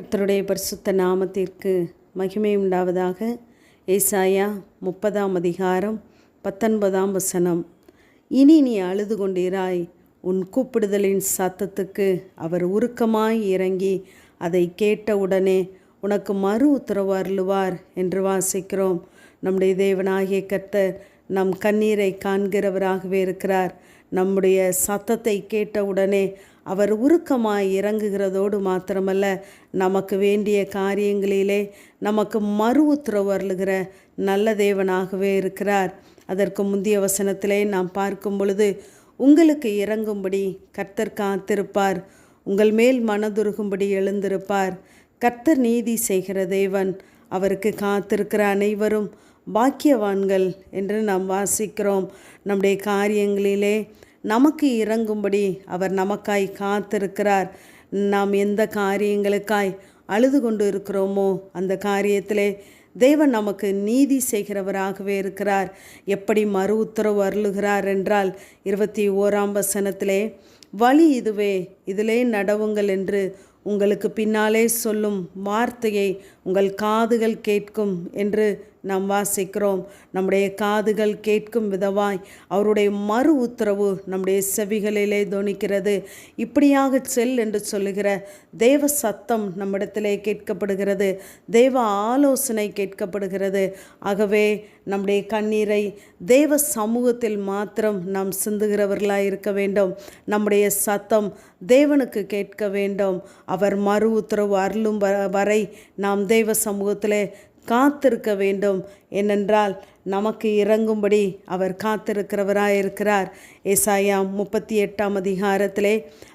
கர்த்தருடைய பரிசுத்த நாமத்திற்கு மகிமை உண்டாவதாக. ஏசாயா முப்பதாம் அதிகாரம் பத்தொன்பதாம் வசனம். இனி நீ அழுது கொண்டிராய். உன் கூப்பிடுதலின் சத்தத்துக்கு அவர் உருக்கமாய் இறங்கி அதை கேட்டவுடனே உனக்கு மறு உத்தரவு அருளுவார் என்று வாசிக்கிறோம். நம்முடைய தேவனாகிய கர்த்தர் நம் கண்ணீரை காண்கிறவராகவே இருக்கிறார். நம்முடைய சத்தத்தை கேட்டவுடனே அவர் உருக்கமாய் இறங்குகிறதோடு மாத்திரமல்ல நமக்கு வேண்டிய காரியங்களிலே நமக்கு மறு உத்தரவு அருளுகிற நல்ல தேவனாகவே இருக்கிறார். அதற்கு முந்தைய வசனத்திலே நாம் பார்க்கும் பொழுது உங்களுக்கு இறங்கும்படி கர்த்தர் காத்திருப்பார் உங்கள் மேல் மனதுருகும்படி எழுந்திருப்பார். கர்த்தர் நீதி செய்கிற தேவன் அவருக்கு காத்திருக்கிற அனைவரும் பாக்கியவான்கள் என்று நாம் வாசிக்கிறோம். நம்முடைய காரியங்களிலே நமக்கு இறங்கும்படி அவர் நமக்காய் காத்திருக்கிறார். நாம் எந்த காரியங்களுக்காய் அழுது கொண்டு இருக்கிறோமோ அந்த காரியத்திலே தேவன் நமக்கு நீதி செய்கிறவராகவே இருக்கிறார். எப்படி மறு உத்தரவு அருளுகிறார் என்றால் இருபத்தி ஓராம் வசனத்திலே வழி இதுவே இதிலே நடவுங்கள் என்று உங்களுக்கு பின்னாலே சொல்லும் வார்த்தையை உங்கள் காதுகள் கேட்கும் என்று நாம் வாசிக்கிறோம். நம்முடைய காதுகள் கேட்கும் விதவாய் அவருடைய மறு உத்தரவு நம்முடைய செவிகளிலே துணிக்கிறது இப்படியாக செல் என்று சொல்லுகிற தேவ சத்தம் நம்மிடத்திலே கேட்கப்படுகிறது. தேவ ஆலோசனை கேட்கப்படுகிறது. ஆகவே நம்முடைய கண்ணீரை தேவ சமூகத்தில் மாத்திரம் நாம் சிந்துகிறவர்களாக இருக்க வேண்டும். நம்முடைய சத்தம் தேவனுக்கு கேட்க வேண்டும். அவர் மறு உத்தரவு அருளும் வரை நாம் தேவ சமூகத்திலே காத்திருக்க வேண்டும். ஏனென்றால் நமக்கு இறங்கும்படி அவர் காத்திருக்கிறவராயிருக்கிறார். ஏசாயா முப்பத்தி எட்டாம் அதிகாரத்திலே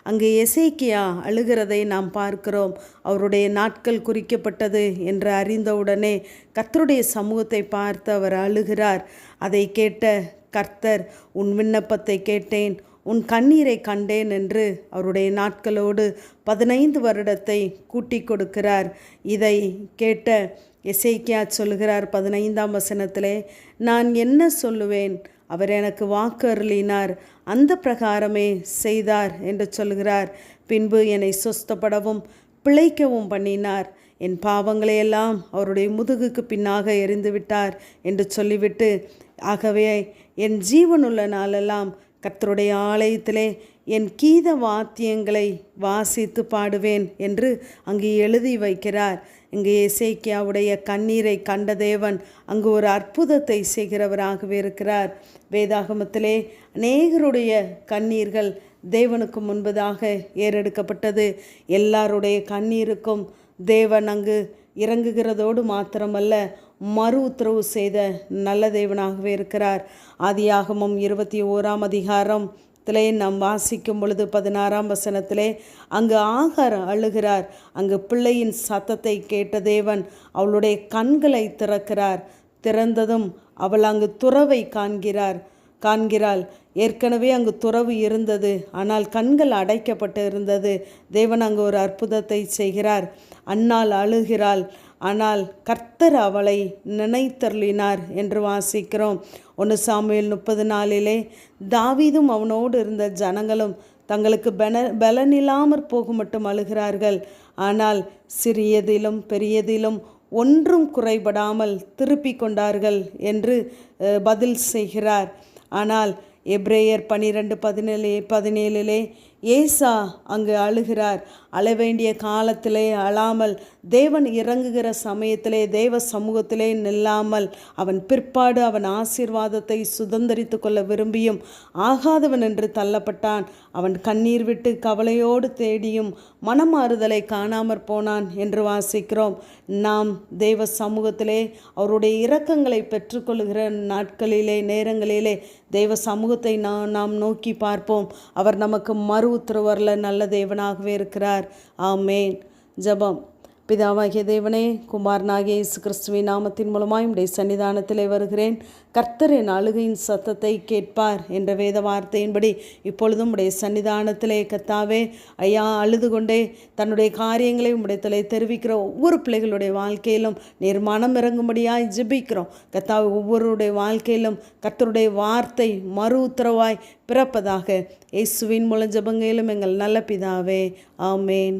அங்கு எசேக்கியா அழுகிறதை நாம் பார்க்கிறோம். அவருடைய நாட்கள் குறிக்கப்பட்டது என்று அறிந்தவுடனே கர்த்தருடைய சமூகத்தை பார்த்து அவர் அழுகிறார். அதை கேட்ட கர்த்தர் உன் விண்ணப்பத்தை கேட்டேன் உன் கண்ணீரை கண்டேன் என்று அவருடைய நாட்களோடு பதினைந்து வருடத்தை கூட்டி கொடுக்கிறார். இதை கேட்ட எசைக்கியா சொல்கிறார் பதினைந்தாம் வசனத்திலே நான் என்ன சொல்லுவேன்? அவர் எனக்கு வாக்கு அருளினார். அந்த பிரகாரமே செய்தார் என்று சொல்கிறார். பின்பு என்னை சுஸ்தப்படவும் பிழைக்கவும் பண்ணினார். என் பாவங்களையெல்லாம் அவருடைய முதுகுக்கு பின்னாக எரிந்து விட்டார் என்று சொல்லிவிட்டு ஆகவே என் ஜீவனுள்ள நாளெல்லாம் கர்த்தருடைய ஆலயத்திலே என் கீத வாத்தியங்களை வாசித்து பாடுவேன் என்று அங்கு எழுதி வைக்கிறார். இங்கு இசைக்கியாவுடைய கண்ணீரை கண்ட தேவன் அங்கு ஒரு அற்புதத்தை செய்கிறவராகவே இருக்கிறார். வேதாகமத்திலே அநேகருடைய கண்ணீர்கள் தேவனுக்கு முன்பதாக ஏறெடுக்கப்பட்டது. எல்லாருடைய கண்ணீருக்கும் தேவன் அங்கு இறங்குகிறதோடு மாத்திரமல்ல மறு உத்தரவு செய்த நல்ல தேவனாகவே இருக்கிறார். ஆதியாகமும் இருபத்தி ஓராம் அதிகாரம். திலே நாம் வாசிக்கும் பொழுது பதினாறாம் வசனத்திலே அங்கு ஆகார் அழுகிறார். அங்கு பிள்ளையின் சத்தத்தை கேட்ட தேவன் அவளுடைய கண்களை திறக்கிறார். திறந்ததும் அவள் அங்கு துறவை காண்கிறார். காண்கிறாள். ஏற்கனவே அங்கு துறவு இருந்தது. ஆனால் கண்கள் அடைக்கப்பட்டு இருந்தது. தேவன் அங்கு ஒரு அற்புதத்தை செய்கிறார். அன்னால் அழுகிறாள். ஆனால் கர்த்தர் அவளை நினைத்தருளினார் என்று வாசிக்கிறோம். ஒன்று சாமியில் முப்பது நாளிலே தாவீதும் அவனோடு இருந்த ஜனங்களும் தங்களுக்கு பென பலனில்லாமற் போக மட்டும் அழுகிறார்கள். ஆனால் சிறியதிலும் பெரியதிலும் ஒன்றும் குறைபடாமல் திருப்பி கொண்டார்கள் என்று பதில் செய்கிறார். ஆனால் எப்ரேயர் பனிரெண்டு பதினேழு பதினேழிலே ஏசா அங்கு அழுகிறார். அழ வேண்டிய காலத்திலே அழாமல் தேவன் இறங்குகிற சமயத்திலே தேவ சமூகத்திலே நில்லாமல் அவன் பிற்பாடு அவன் ஆசீர்வாதத்தை சுதந்திரித்து கொள்ள விரும்பியும் ஆகாதவன் என்று தள்ளப்பட்டான். அவன் கண்ணீர் விட்டு கவலையோடு தேடியும் மனமாறுதலை காணாமற் போனான் என்று வாசிக்கிறோம். நாம் தேவ சமூகத்திலே அவருடைய இரக்கங்களை பெற்றுக்கொள்கிற நாட்களிலே நேரங்களிலே தெய்வ சமூகத்தை நாம் நாம் நோக்கி பார்ப்போம். அவர் நமக்கு மறு உத்தரவரில் நல்ல தேவனாகவே இருக்கிறார். ஆமேன். ஜபம். பிதாவாகிய தேவனே குமாரனாகிய இயேசு கிறிஸ்துவின் நாமத்தின் மூலமாய் உடைய சன்னிதானத்திலே வருகிறேன். கர்த்தரின் அழுகையின் சத்தத்தை கேட்பார் என்ற வேத வார்த்தையின்படி இப்பொழுதும் உடைய சன்னிதானத்திலே கத்தாவே ஐயா அழுது கொண்டே தன்னுடைய காரியங்களை உடையத்திலே தெரிவிக்கிற ஒவ்வொரு பிள்ளைகளுடைய வாழ்க்கையிலும் நீர் மனம் இறங்கும்படியாய் ஜிபிக்கிறோம். கத்தாவை ஒவ்வொருடைய வாழ்க்கையிலும் கர்த்தருடைய வார்த்தை மறு உத்தரவாய் பிறப்பதாக இயேசுவின் மூலம் ஜபங்கையிலும் எங்கள் நல்ல பிதாவே ஆமேன்.